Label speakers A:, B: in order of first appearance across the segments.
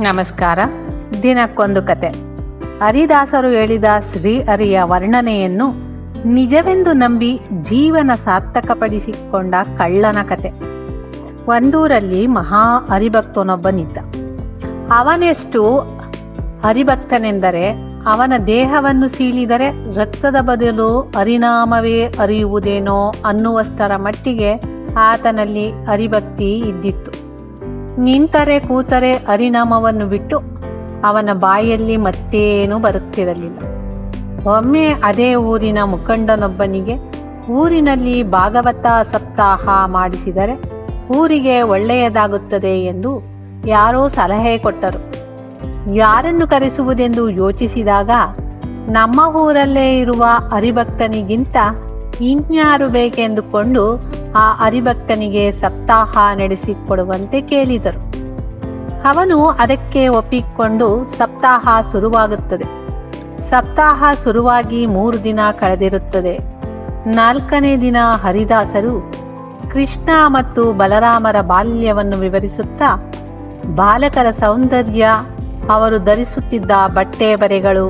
A: ನಮಸ್ಕಾರ. ದಿನಕ್ಕೊಂದು ಕತೆ. ಹರಿದಾಸರು ಹೇಳಿದ ಶ್ರೀ ಹರಿಯ ವರ್ಣನೆಯನ್ನು ನಿಜವೆಂದು ನಂಬಿ ಜೀವನ ಸಾರ್ಥಕಪಡಿಸಿಕೊಂಡ ಕಳ್ಳನ ಕತೆ. ಒಂದೂರಲ್ಲಿ ಮಹಾ ಹರಿಭಕ್ತನೊಬ್ಬನಿದ್ದ. ಅವನೆಷ್ಟು ಹರಿಭಕ್ತನೆಂದರೆ ಅವನ ದೇಹವನ್ನು ಸೀಳಿದರೆ ರಕ್ತದ ಬದಲು ಹರಿನಾಮವೇ ಅರಿಯುವುದೇನೋ ಅನ್ನುವಷ್ಟರ ಮಟ್ಟಿಗೆ ಆತನಲ್ಲಿ ಹರಿಭಕ್ತಿ ಇದ್ದಿತ್ತು. ನಿಂತರೆ ಕೂತರೆ ಹರಿನಾಮವನ್ನು ಬಿಟ್ಟು ಅವನ ಬಾಯಲ್ಲಿ ಮತ್ತೇನೂ ಬರುತ್ತಿರಲಿಲ್ಲ. ಒಮ್ಮೆ ಅದೇ ಊರಿನ ಮುಖಂಡನೊಬ್ಬನಿಗೆ ಊರಿನಲ್ಲಿ ಭಾಗವತ ಸಪ್ತಾಹ ಮಾಡಿಸಿದರೆ ಊರಿಗೆ ಒಳ್ಳೆಯದಾಗುತ್ತದೆ ಎಂದು ಯಾರೋ ಸಲಹೆ ಕೊಟ್ಟರು. ಯಾರನ್ನು ಕರೆಸುವುದೆಂದು ಯೋಚಿಸಿದಾಗ ನಮ್ಮ ಊರಲ್ಲೇ ಇರುವ ಹರಿಭಕ್ತನಿಗಿಂತ ಇನ್ಯಾರು ಬೇಕೆಂದುಕೊಂಡು ಆ ಹರಿಭಕ್ತನಿಗೆ ಸಪ್ತಾಹ ನಡೆಸಿಕೊಡುವಂತೆ ಕೇಳಿದರು. ಅವನು ಅದಕ್ಕೆ ಒಪ್ಪಿಕೊಂಡು ಸಪ್ತಾಹ ಶುರುವಾಗುತ್ತದೆ. ಸಪ್ತಾಹ ಶುರುವಾಗಿ ಮೂರು ದಿನ ಕಳೆದಿರುತ್ತದೆ. ನಾಲ್ಕನೇ ದಿನ ಹರಿದಾಸರು ಕೃಷ್ಣ ಮತ್ತು ಬಲರಾಮರ ಬಾಲ್ಯವನ್ನು ವಿವರಿಸುತ್ತಾ, ಬಾಲಕರ ಸೌಂದರ್ಯ, ಅವರು ಧರಿಸುತ್ತಿದ್ದ ಬಟ್ಟೆ ಬರೆಗಳು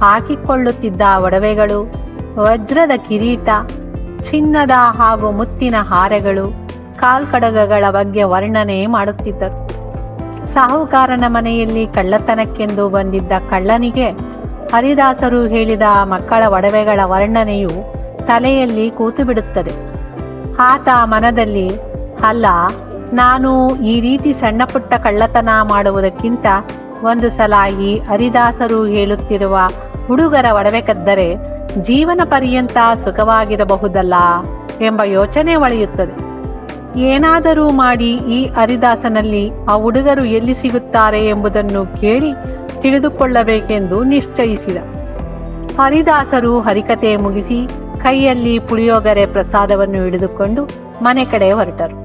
A: ಹಾಕಿಕೊಳ್ಳುತ್ತಿದ್ದ ಒಡವೆಗಳು, ವಜ್ರದ ಕಿರೀಟ ಚಿನ್ನದ ಹಾಗೂ ಮುತ್ತಿನ ಹಾರೆಗಳು ಕಾಲ್ಕಡಗಗಳ ಬಗ್ಗೆ ವರ್ಣನೆ ಮಾಡುತ್ತಿದ್ದರು. ಸಾಹುಕಾರನ ಮನೆಯಲ್ಲಿ ಕಳ್ಳತನಕ್ಕೆಂದು ಬಂದಿದ್ದ ಕಳ್ಳನಿಗೆ ಹರಿದಾಸರು ಹೇಳಿದ ಮಕ್ಕಳ ಒಡವೆಗಳ ವರ್ಣನೆಯು ತಲೆಯಲ್ಲಿ ಕೂತು ಬಿಡುತ್ತದೆ ಆತ ಮನದಲ್ಲಿ, ಅಲ್ಲ, ನಾನು ಈ ರೀತಿ ಸಣ್ಣ ಪುಟ್ಟ ಕಳ್ಳತನ ಮಾಡುವುದಕ್ಕಿಂತ ಒಂದು ಸಲ ಈ ಹರಿದಾಸರು ಹೇಳುತ್ತಿರುವ ಹುಡುಗರ ಒಡವೆ ಕದ್ದರೆ ಜೀವನ ಪರ್ಯಂತ ಸುಖವಾಗಿರಬಹುದಲ್ಲ ಎಂಬ ಯೋಚನೆ ಒಳೆಯುತ್ತದೆ. ಏನಾದರೂ ಮಾಡಿ ಈ ಹರಿದಾಸನಲ್ಲಿ ಆ ಹುಡುಗರು ಎಲ್ಲಿ ಸಿಗುತ್ತಾರೆ ಎಂಬುದನ್ನು ಕೇಳಿ ತಿಳಿದುಕೊಳ್ಳಬೇಕೆಂದು ನಿಶ್ಚಯಿಸಿದ. ಹರಿದಾಸರು ಹರಿಕತೆ ಮುಗಿಸಿ ಕೈಯಲ್ಲಿ ಪುಳಿಯೋಗರೆ ಪ್ರಸಾದವನ್ನು ಹಿಡಿದುಕೊಂಡು ಮನೆ ಕಡೆ ಹೊರಟರು.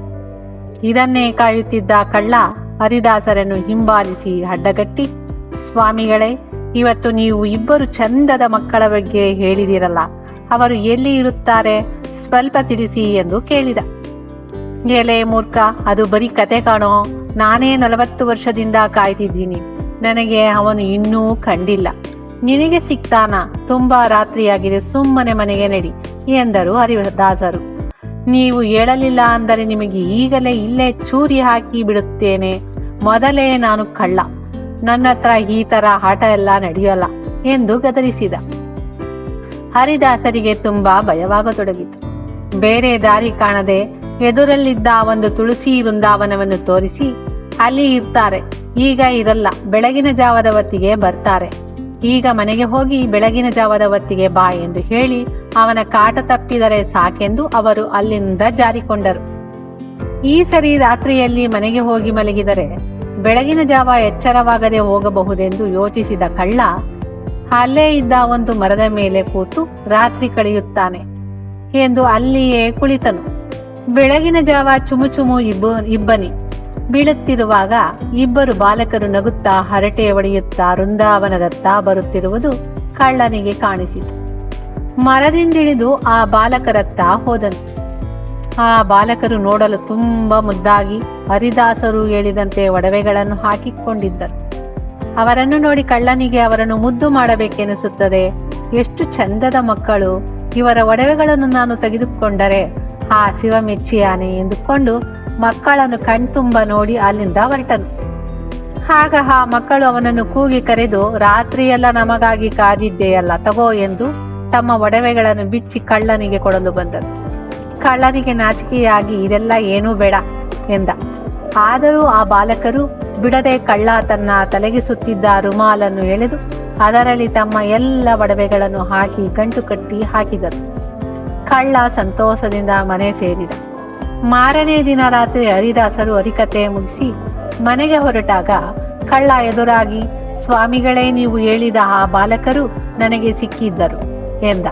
A: ಇದನ್ನೇ ಕಾಯುತ್ತಿದ್ದ ಕಳ್ಳ ಹರಿದಾಸರನ್ನು ಹಿಂಬಾಲಿಸಿ ಅಡ್ಡಗಟ್ಟಿ, ಸ್ವಾಮಿಗಳೇ ಇವತ್ತು ನೀವು ಇಬ್ಬರು ಚಂದದ ಮಕ್ಕಳ ಬಗ್ಗೆ ಹೇಳಿದಿರಲ್ಲ, ಅವರು ಎಲ್ಲಿ ಇರುತ್ತಾರೆ? ಸ್ವಲ್ಪ ತಿಳಿಸಿ ಎಂದು ಕೇಳಿದ. ಎಲೆ ಮೂರ್ಖ, ಅದು ಬರೀ ಕತೆ ಕಾಣೋ. ನಾನೇ ನಲವತ್ತು ವರ್ಷದಿಂದ ಕಾಯ್ತಿದ್ದೀನಿ. ನನಗೆ ಅವನು ಇನ್ನೂ ಕಂಡಿಲ್ಲ. ನಿನಗೆ ಸಿಗ್ತಾನ? ತುಂಬಾ ರಾತ್ರಿಯಾಗಿದೆ, ಸುಮ್ಮನೆ ಮನೆಗೆ ನಡಿ, ಎಂದರು ಹರಿದಾಸರು. ನೀವು ಹೇಳಲಿಲ್ಲ ಅಂದರೆ ನಿಮಗೆ ಈಗಲೇ ಇಲ್ಲೇ ಚೂರಿ ಹಾಕಿ ಬಿಡುತ್ತೇನೆ. ಮೊದಲೇ ನಾನು ಕಳ್ಳ. ನನ್ನ ಹತ್ರ ಈ ತರ ಆಟ ಎಲ್ಲ ನಡೆಯಲ್ಲ ಎಂದು ಗದರಿಸಿದ. ಹರಿದಾಸರಿಗೆ ತುಂಬಾ ಭಯವಾಗತೊಡಗಿತು. ಬೇರೆ ದಾರಿ ಕಾಣದೆ ಎದುರಲ್ಲಿದ್ದ ಒಂದು ತುಳಸಿ ವೃಂದಾವನವನ್ನು ತೋರಿಸಿ ಅಲ್ಲಿ ಇರ್ತಾರೆ. ಈಗ ಇರಲ್ಲ, ಬೆಳಗಿನ ಜಾವದ ಹೊತ್ತಿಗೆ ಬರ್ತಾರೆ. ಈಗ ಮನೆಗೆ ಹೋಗಿ ಬೆಳಗಿನ ಜಾವದ ಹೊತ್ತಿಗೆ ಬಾ ಎಂದು ಹೇಳಿ ಅವನ ಕಾಟ ತಪ್ಪಿದರೆ ಸಾಕೆಂದು ಅವರು ಅಲ್ಲಿಂದ ಜಾರಿಕೊಂಡರು. ಈ ಸರಿ ರಾತ್ರಿಯಲ್ಲಿ ಮನೆಗೆ ಹೋಗಿ ಮಲಗಿದರೆ ಬೆಳಗಿನ ಜಾವ ಎಚ್ಚರವಾಗದೆ ಹೋಗಬಹುದೆಂದು ಯೋಚಿಸಿದ ಕಳ್ಳ ಅಲ್ಲೇ ಇದ್ದ ಒಂದು ಮರದ ಮೇಲೆ ಕೂತು ರಾತ್ರಿ ಕಳೆಯುತ್ತಾನೆ ಎಂದು ಅಲ್ಲಿಯೇ ಕುಳಿತನು. ಬೆಳಗಿನ ಜಾವ ಚುಮು ಚುಮು ಇಬ್ಬ, ಇಬ್ಬನಿ ಬೀಳುತ್ತಿರುವಾಗ ಇಬ್ಬರು ಬಾಲಕರು ನಗುತ್ತಾ ಹರಟೆ ಒಡೆಯುತ್ತಾ ವೃಂದಾವನದತ್ತ ಬರುತ್ತಿರುವುದು ಕಳ್ಳನಿಗೆ ಕಾಣಿಸಿತು. ಮರದಿಂದಿಳಿದು ಆ ಬಾಲಕರತ್ತ ಹೋದನು. ಆ ಬಾಲಕರು ನೋಡಲು ತುಂಬ ಮುದ್ದಾಗಿ ಹರಿದಾಸರು ಹೇಳಿದಂತೆ ಒಡವೆಗಳನ್ನು ಹಾಕಿಕೊಂಡಿದ್ದರು. ಅವರನ್ನು ನೋಡಿ ಕಳ್ಳನಿಗೆ ಅವರನ್ನು ಮುದ್ದು ಮಾಡಬೇಕೆನಿಸುತ್ತದೆ. ಎಷ್ಟು ಚಂದದ ಮಕ್ಕಳು. ಇವರ ಒಡವೆಗಳನ್ನು ನಾನು ತೆಗೆದುಕೊಂಡರೆ ಆ ಶಿವ ಮೆಚ್ಚಿಯಾನೆ ಎಂದುಕೊಂಡು ಮಕ್ಕಳನ್ನು ಕಣ್ತುಂಬ ನೋಡಿ ಅಲ್ಲಿಂದ ಹೊರಟನು. ಆಗ ಆ ಮಕ್ಕಳು ಅವನನ್ನು ಕೂಗಿ ಕರೆದು, ರಾತ್ರಿಯೆಲ್ಲ ನಮಗಾಗಿ ಕಾದಿದ್ದೆಯಲ್ಲ, ತಗೋ ಎಂದು ತಮ್ಮ ಒಡವೆಗಳನ್ನು ಬಿಚ್ಚಿ ಕಳ್ಳನಿಗೆ ಕೊಡಲು ಬಂದರು. ಕಳ್ಳನಿಗೆ ನಾಚಿಕೆಯಾಗಿ ಇದೆಲ್ಲ ಏನೂ ಬೇಡ ಎಂದ. ಆದರೂ ಆ ಬಾಲಕರು ಬಿಡದೆ ಕಳ್ಳ ತನ್ನ ತಲೆಗೆ ಸುತ್ತಿದ್ದ ರುಮಾಲನ್ನು ಎಳೆದು ಅದರಲ್ಲಿ ತಮ್ಮ ಎಲ್ಲ ಒಡವೆಗಳನ್ನು ಹಾಕಿ ಗಂಟು ಕಟ್ಟಿ ಹಾಕಿದರು. ಕಳ್ಳ ಸಂತೋಷದಿಂದ ಮನೆ ಸೇರಿದ. ಮಾರನೇ ದಿನ ರಾತ್ರಿ ಹರಿದಾಸರು ಹರಿಕತೆ ಮುಗಿಸಿ ಮನೆಗೆ ಹೊರಟಾಗ ಕಳ್ಳ ಎದುರಾಗಿ, ಸ್ವಾಮಿಗಳೇ, ನೀವು ಹೇಳಿದ ಆ ಬಾಲಕರು ನನಗೆ ಸಿಕ್ಕಿದ್ದರು ಎಂದ.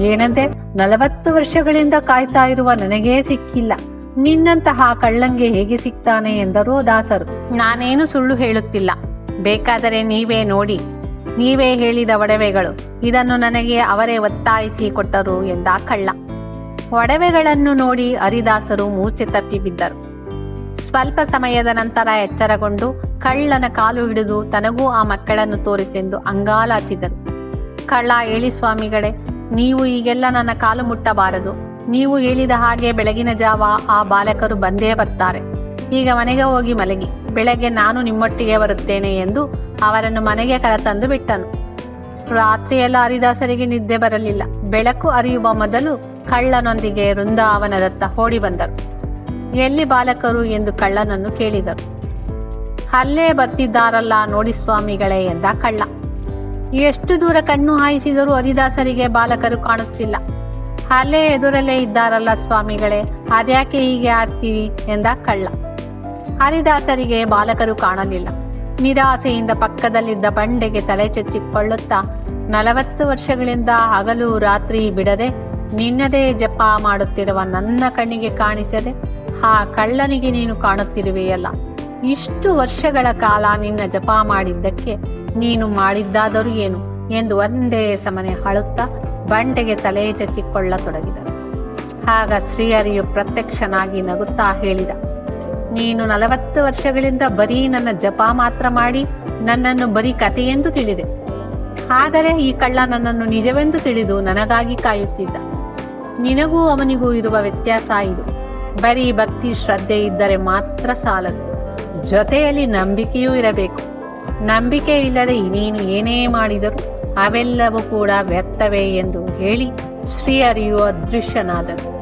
A: ಏನಂತೆ? ನಲವತ್ತು ವರ್ಷಗಳಿಂದ ಕಾಯ್ತಾ ಇರುವ ನನಗೇ ಸಿಕ್ಕಿಲ್ಲ. ನಿನ್ನಂತಹ ಕಳ್ಳಂಗೆ ಹೇಗೆ ಸಿಗ್ತಾನೆ ಎಂದರು ದಾಸರು. ನಾನೇನು ಸುಳ್ಳು ಹೇಳುತ್ತಿಲ್ಲ. ಬೇಕಾದರೆ ನೀವೇ ನೋಡಿ. ನೀವೇ ಹೇಳಿದ ಒಡವೆಗಳು. ಇದನ್ನು ನನಗೆ ಅವರೇ ಒತ್ತಾಯಿಸಿ ಕೊಟ್ಟರು ಎಂದ ಕಳ್ಳ. ಒಡವೆಗಳನ್ನು ನೋಡಿ ಹರಿದಾಸರು ಮೂರ್ಛೆ ತಪ್ಪಿ ಬಿದ್ದರು. ಸ್ವಲ್ಪ ಸಮಯದ ನಂತರ ಎಚ್ಚರಗೊಂಡು ಕಳ್ಳನ ಕಾಲು ಹಿಡಿದು ತನಗೂ ಆ ಮಕ್ಕಳನ್ನು ತೋರಿಸೆಂದು ಅಂಗಾಲಾಚಿದರು. ಕಳ್ಳ, ಏಳಿ ಸ್ವಾಮಿಗಳೇ ನೀವು ಈಗೆಲ್ಲ ನನ್ನ ಕಾಲು ಮುಟ್ಟಬಾರದು. ನೀವು ಹೇಳಿದ ಹಾಗೆ ಬೆಳಗಿನ ಜಾವ ಆ ಬಾಲಕರು ಬಂದೇ ಬರ್ತಾರೆ. ಈಗ ಮನೆಗೆ ಹೋಗಿ ಮಲಗಿ. ಬೆಳಗ್ಗೆ ನಾನು ನಿಮ್ಮೊಟ್ಟಿಗೆ ಬರುತ್ತೇನೆ ಎಂದು ಅವರನ್ನು ಮನೆಗೆ ಕರೆತಂದು ಬಿಟ್ಟನು. ರಾತ್ರಿಯೆಲ್ಲ ಹರಿದಾಸರಿಗೆ ನಿದ್ದೆ ಬರಲಿಲ್ಲ. ಬೆಳಕು ಅರಿಯುವ ಮೊದಲು ಕಳ್ಳನೊಂದಿಗೆ ವೃಂದಾವನದತ್ತ ಓಡಿ ಬಂದರು. ಎಲ್ಲಿ ಬಾಲಕರು ಎಂದು ಕಳ್ಳನನ್ನು ಕೇಳಿದರು. ಅಲ್ಲೇ ಬರ್ತಿದ್ದಾರಲ್ಲ ನೋಡಿ ಸ್ವಾಮಿಗಳೇ ಎಂದ ಕಳ್ಳ. ಎಷ್ಟು ದೂರ ಕಣ್ಣು ಹಾಯಿಸಿದರೂ ಹರಿದಾಸರಿಗೆ ಬಾಲಕರು ಕಾಣುತ್ತಿಲ್ಲ. ಅಲ್ಲೇ ಎದುರಲ್ಲೇ ಇದ್ದಾರಲ್ಲ ಸ್ವಾಮಿಗಳೇ, ಅದ್ಯಾಕೆ ಹೀಗೆ ಆಡ್ತೀವಿ ಎಂದ ಕಳ್ಳ. ಹರಿದಾಸರಿಗೆ ಬಾಲಕರು ಕಾಣಲಿಲ್ಲ. ನಿರಾಸೆಯಿಂದ ಪಕ್ಕದಲ್ಲಿದ್ದ ಬಂಡೆಗೆ ತಲೆ ಚಚ್ಚಿಕೊಳ್ಳುತ್ತಾ, ನಲವತ್ತು ವರ್ಷಗಳಿಂದ ಹಗಲು ರಾತ್ರಿ ಬಿಡದೆ ನಿನ್ನದೇ ಜಪ ಮಾಡುತ್ತಿರುವ ನನ್ನ ಕಣ್ಣಿಗೆ ಕಾಣಿಸದೆ, ಆ ಕಳ್ಳನಿಗೆ ನೀನು ಕಾಣುತ್ತಿರುವೆಯಲ್ಲ. ಇಷ್ಟು ವರ್ಷಗಳ ಕಾಲ ನಿನ್ನ ಜಪ ಮಾಡಿದ್ದಕ್ಕೆ ನೀನು ಮಾಡಿದ್ದಾದರೂ ಏನು ಎಂದು ಒಂದೇ ಸಮನೆ ಅಳುತ್ತಾ ಬಂಡೆಗೆ ತಲೆ ಚಚ್ಚಿಕೊಳ್ಳತೊಡಗಿದನು ಆಗ ಶ್ರೀಹರಿಯು ಪ್ರತ್ಯಕ್ಷನಾಗಿ ನಗುತ್ತಾ ಹೇಳಿದ, ನೀನು ನಲವತ್ತು ವರ್ಷಗಳಿಂದ ಬರೀ ನನ್ನ ಜಪ ಮಾತ್ರ ಮಾಡಿ ನನ್ನನ್ನು ಬರೀ ಕಥೆಯೆಂದು ತಿಳಿದೆ. ಆದರೆ ಈ ಕಳ್ಳ ನನ್ನನ್ನು ನಿಜವೆಂದು ತಿಳಿದು ನನಗಾಗಿ ಕಾಯುತ್ತಿದ್ದ. ನಿನಗೂ ಅವನಿಗೂ ಇರುವ ವ್ಯತ್ಯಾಸ ಇದು. ಬರೀ ಭಕ್ತಿ ಶ್ರದ್ಧೆ ಇದ್ದರೆ ಮಾತ್ರ ಸಾಲದು. ಜೊತೆಯಲ್ಲಿ ನಂಬಿಕೆಯೂ ಇರಬೇಕು. ನಂಬಿಕೆ ಇಲ್ಲದೆ ಇನ್ನೇನು ಏನೇ ಮಾಡಿದರೂ ಅವೆಲ್ಲವೂ ಕೂಡ ವ್ಯರ್ಥವೇ ಎಂದು ಹೇಳಿ ಶ್ರೀ ಅರಿಯುವ ಅದೃಶ್ಯನಾದರು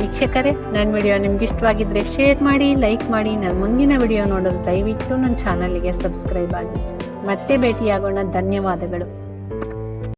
A: ವೀಕ್ಷಕರೇ, ನನ್ನ ವಿಡಿಯೋ ನಿಮ್ಗೆ ಇಷ್ಟವಾಗಿದ್ದರೆ ಶೇರ್ ಮಾಡಿ, ಲೈಕ್ ಮಾಡಿ, ನನ್ನ ಮುಂದಿನ ವಿಡಿಯೋ ನೋಡಲು ದಯವಿಟ್ಟು ನನ್ನ ಚಾನಲ್ಗೆ ಸಬ್ಸ್ಕ್ರೈಬ್ ಆಗಿ. ಮತ್ತೆ ಭೇಟಿಯಾಗೋಣ. ಧನ್ಯವಾದಗಳು.